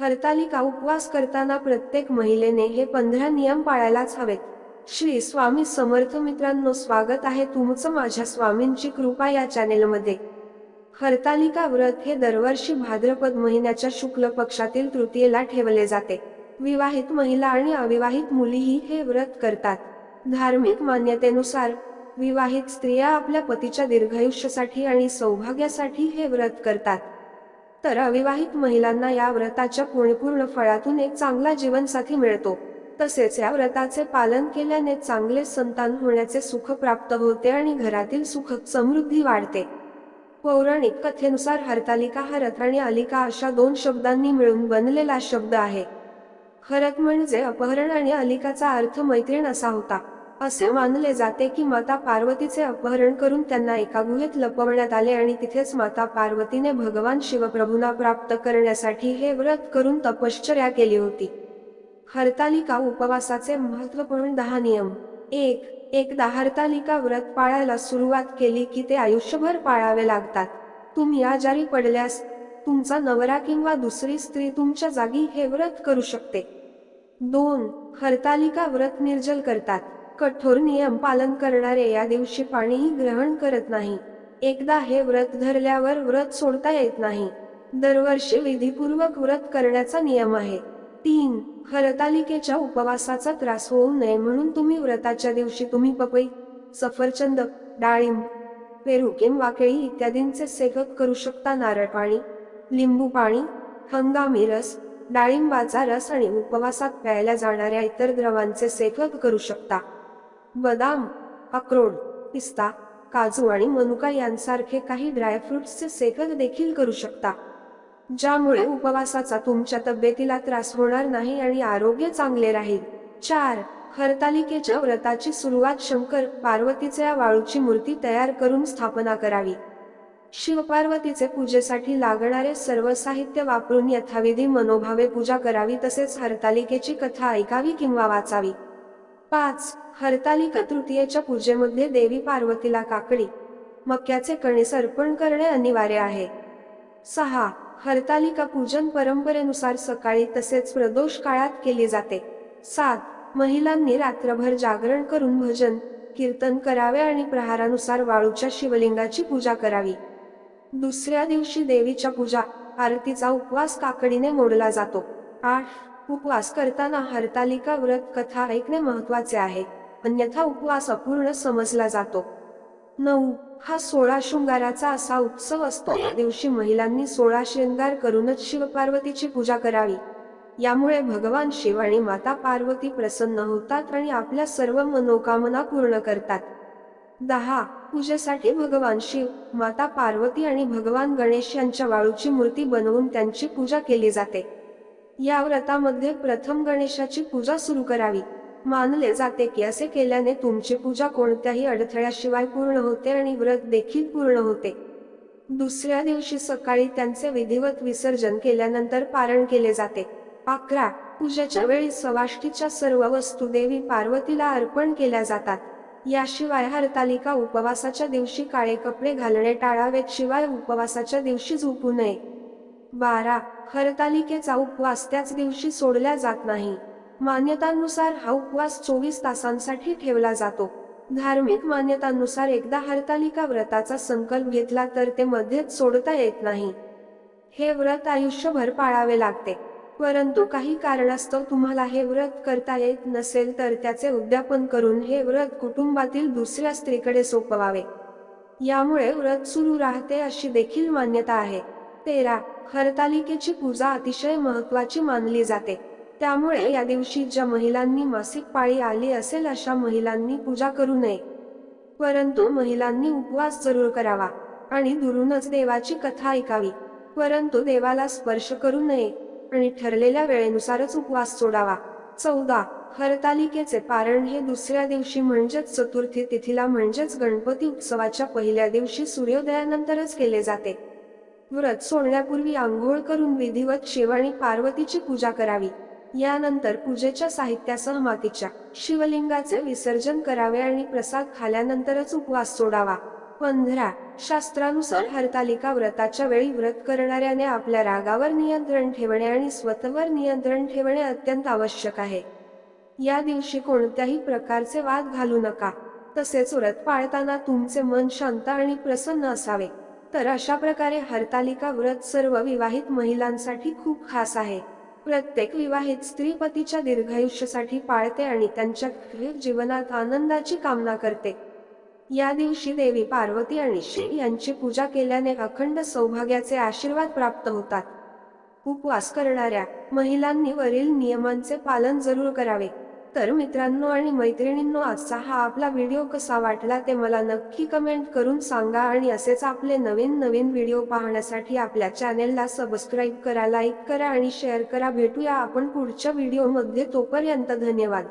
हरतालिका उपवास करताना प्रत्येक महिलेने हे पंधरा नियम पाळायलाच हवेत. श्री स्वामी समर्थ मित्रांनो स्वागत आहे तुमचं माझ्या स्वामींची कृपा या चॅनेलमध्ये. हरतालिका व्रत हे दरवर्षी भाद्रपद महिन्याच्या शुक्ल पक्षातील तृतीयेला ठेवले जाते. विवाहित महिला आणि अविवाहित मुलीही हे व्रत करतात. धार्मिक मान्यतेनुसार विवाहित स्त्रिया आपल्या पतीच्या दीर्घायुष्यासाठी आणि सौभाग्यासाठी हे व्रत करतात. तर अविवाहित महिलांना या व्रताच्या पूर्णपूर्ण फळातून एक चांगला जीवनसाथी मिळतो. तसेच या व्रताचे पालन केल्याने चांगले संतान होण्याचे सुख प्राप्त होते आणि घरातील सुख समृद्धी वाढते. पौराणिक कथेनुसार हरतालिका हरत आणि अलिका अशा दोन शब्दांनी मिळून बनलेला शब्द आहे. हरत म्हणजे अपहरण आणि अलिकाचा अर्थ मैत्रीण असा होता. असे मानले जाते की माता पार्वतीचे अपहरण करून त्यांना एका गुहेत लपवण्यात आले आणि तिथेच माता पार्वतीने भगवान शिवप्रभूंना प्राप्त करण्यासाठी हे व्रत करून तपश्चर्या केली होती. हरतालिका उपवासाचे महत्त्वपूर्ण दहा नियम. एक एकदा हरतालिका व्रत पाळायला सुरुवात केली की ते आयुष्यभर पाळावे लागतात. तुम्ही आजारी पडल्यास तुमचा नवरा किंवा दुसरी स्त्री तुमच्या जागी हे व्रत करू शकते. दोन हरतालिका व्रत निर्जल करतात. कठोर नियम पालन करणारे या दिवशी पाणीही ग्रहण करत नाही. एकदा हे व्रत धरल्यावर व्रत सोडता येत नाही. दरवर्षी विधीपूर्वक व्रत करण्याचा नियम आहे. तीन हरतालिकेच्या उपवासाचा त्रास होऊ नये म्हणून तुम्ही व्रताच्या दिवशी तुम्ही पपई सफरचंद डाळिंब पेरू किंवा केळी इत्यादींचे सेवक करू शकता. नारळ पाणी लिंबू पाणी हंगामी रस डाळिंबाचा रस आणि उपवासात प्यायला जाणाऱ्या इतर द्रवांचे सेवक करू शकता. बदाम अक्रोड पिस्ता काजू आणि मनुका यांसारखे काही ड्रायफ्रुट्सचे सेकन देखील करू शकता ज्यामुळे उपवासाचा तुमच्या तब्येतीला त्रास होणार नाही आणि आरोग्य चांगले राहील. चार हरतालिकेच्या व्रताची सुरुवात शंकर पार्वतीच्या वाळूची मूर्ती तयार करून स्थापना करावी. शिवपार्वतीचे पूजेसाठी लागणारे सर्व साहित्य वापरून यथाविधी मनोभावे पूजा करावी तसेच हरतालिकेची कथा ऐकावी किंवा वाचावी. पाच. हरतालिका तृतीयेच्या पूजेमध्ये देवी पार्वतीला काकडी मक्याचे कणीस अर्पण करणे अनिवार्य आहे. सहा. हरतालिका पूजन परंपरेनुसार सकाळी तसेच प्रदोष काळात केली जाते. सात. महिलांनी रात्रभर जागरण करून भजन कीर्तन करावे आणि प्रहारानुसार वाळूच्या शिवलिंगाची पूजा करावी. दुसऱ्या दिवशी देवीच्या पूजा आरतीचा उपवास काकडीने मोडला जातो. आठ. उपवास करताना हरतालिका व्रत कथा ऐकणे महत्त्वाचे आहे. अन्यथा उपवास अपूर्ण समजला जातो. नऊ. हा सोळा शृंगाराचा असा उत्सव असतो. या दिवशी महिलांनी सोळा शृंगार करूनच शिवपार्वतीची पूजा करावी. यामुळे भगवान शिव आणि माता पार्वती प्रसन्न होतात आणि आपल्या सर्व मनोकामना पूर्ण करतात. दहा. पूजेसाठी भगवान शिव माता पार्वती आणि भगवान गणेश यांच्या वाळूची मूर्ती बनवून त्यांची पूजा केली जाते. या व्रतामध्ये प्रथम गणेशाची पूजा सुरू करावी. मानले जाते की असे केल्याने तुमची पूजा कोणत्याही अडथळ्याशिवाय पूर्ण होते आणि व्रत देखील पूर्ण होते. दुसऱ्या दिवशी सकाळी त्यांचे विधिवत विसर्जन केल्यानंतर पारण केले जाते. अकरा. पूजेच्या वेळी सवाष्टीच्या सर्व वस्तू देवी पार्वतीला अर्पण केल्या जातात. याशिवाय हरतालिका उपवासाच्या दिवशी काळे कपडे घालणे टाळावेत शिवाय उपवासाच्या दिवशी झोपू नये. बारा हरतालिकेचा उपवास त्याच दिवशी सोडल्या जात नाही. मान्यतांनुसार हा उपवास चोवीस तासांसाठी ठेवला जातो. धार्मिक मान्यतांनुसार एकदा हरतालिका व्रताचा संकल्प घेतला तर ते मध्येच सोडता येत नाही. हे व्रत आयुष्यभर पाळावे लागते. परंतु काही कारणास्तव तुम्हाला हे व्रत करता येत नसेल तर त्याचे उद्यापन करून हे व्रत कुटुंबातील दुसऱ्या स्त्रीकडे सोपवावे. यामुळे व्रत सुरू राहते अशी देखील मान्यता आहे. तेरा हरतालिकेची पूजा अतिशय महत्वाची मानली जाते. त्यामुळे या दिवशी ज्या महिलांनी मासिक पाळी आली असेल अशा महिलांनी पूजा करू नये. परंतु महिलांनी उपवास जरूर करावा आणि दुरूनच देवाची कथा ऐकावी. परंतु देवाला स्पर्श करू नये आणि ठरलेल्या वेळेनुसारच उपवास सोडावा. चौदा हरतालिकेचे पारण हे दुसऱ्या दिवशी म्हणजेच चतुर्थी तिथीला म्हणजेच गणपती उत्सवाच्या पहिल्या दिवशी सूर्योदयानंतरच केले जाते. व्रत सोडण्यापूर्वी आंघोळ करून विधिवत शिव आणि पार्वतीची पूजा करावी. यानंतर पूजेच्या साहित्यासह मातीच्या शिवलिंगाचे विसर्जन करावे आणि प्रसाद खाल्यानंतरच उपवास सोडावा. पंधरा शास्त्रानुसार हरतालिका व्रताच्या वेळी व्रत करणाऱ्याने आपल्या रागावर नियंत्रण ठेवणे आणि स्वतःवर नियंत्रण ठेवणे अत्यंत आवश्यक आहे. या दिवशी कोणत्याही प्रकारचे वाद घालू नका. तसेच व्रत पाळताना तुमचे मन शांत आणि प्रसन्न असावे. तर अशा प्रकारे हरतालिका व्रत सर्व विवाहित महिलांसाठी खूप खास आहे. प्रत्येक विवाहित स्त्री पतीच्या दीर्घायुष्यासाठी पाळते आणि त्यांच्या जीवनात आनंदाची कामना करते. या दिवशी देवी पार्वती आणि शिव यांची पूजा केल्याने अखंड सौभाग्याचे आशीर्वाद प्राप्त होतात. उपवास करणाऱ्या महिलांनी वरील नियमांचे पालन जरूर करावे. तर मित्रांनो आणि मैत्रिणींनो आजचा हा आपला व्हिडिओ कसा वाटला ते मला नक्की कमेंट करून सांगा आणि असेच आपले नवीन नवीन व्हिडिओ पाहण्यासाठी आपल्या चॅनेलला सबस्क्राईब करा लाईक करा आणि शेअर करा. भेटूया आपण पुढच्या व्हिडिओमध्ये. तोपर्यंत धन्यवाद.